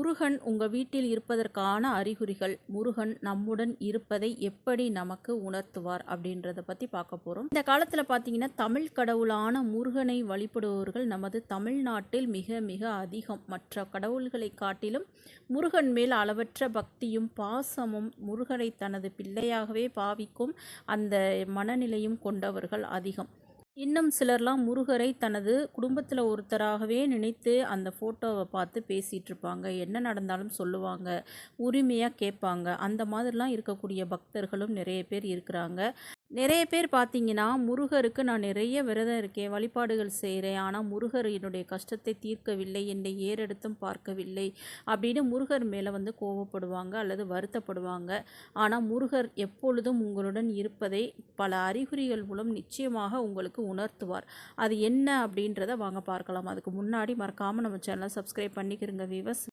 முருகன் உங்கள் வீட்டில் இருப்பதற்கான அறிகுறிகள். முருகன் நம்முடன் இருப்பதை எப்படி நமக்கு உணர்த்துவார் அப்படின்றத பற்றி பார்க்க போகிறோம் இந்த காலத்தில் பார்த்தீங்கன்னா தமிழ் கடவுளான முருகனை வழிபடுபவர்கள் நமது தமிழ்நாட்டில் மிக மிக அதிகம். மற்ற கடவுள்களை காட்டிலும் முருகன் மேல் அளவற்ற பக்தியும் பாசமும் முருகனை தனது பிள்ளையாகவே பாவிக்கும் அந்த மனநிலையும் கொண்டவர்கள் அதிகம். இன்னும் சிலர்லாம் முருகரை தனது குடும்பத்தில் ஒருத்தராகவே நினைத்து அந்த ஃபோட்டோவை பார்த்து பேசிகிட்டு இருப்பாங்க என்ன நடந்தாலும் சொல்லுவாங்க. உரிமையாக கேட்பாங்க. அந்த மாதிரிலாம் இருக்கக்கூடிய பக்தர்களும் நிறைய பேர் இருக்கிறாங்க. நிறைய பேர் பார்த்தீங்கன்னா முருகருக்கு நான் நிறைய விரதம் இருக்கேன் வழிபாடுகள் செய்கிறேன் ஆனால் முருகர் என்னுடைய கஷ்டத்தை தீர்க்கவில்லை என்னை ஏறெடுத்தும் பார்க்கவில்லை அப்படின்னு முருகர் மேலே வந்து கோவப்படுவாங்க அல்லது வருத்தப்படுவாங்க. ஆனால் முருகர் எப்பொழுதும் உங்களுடன் இருப்பதை பல அறிகுறிகள் மூலம் நிச்சயமாக உங்களுக்கு உணர்த்துவார். அது என்ன அப்படின்றத வாங்க பார்க்கலாம். அதுக்கு முன்னாடி மறக்காமல் நம்ம சேனலை சப்ஸ்கிரைப் பண்ணிக்கிறங்க வீவர்ஸ்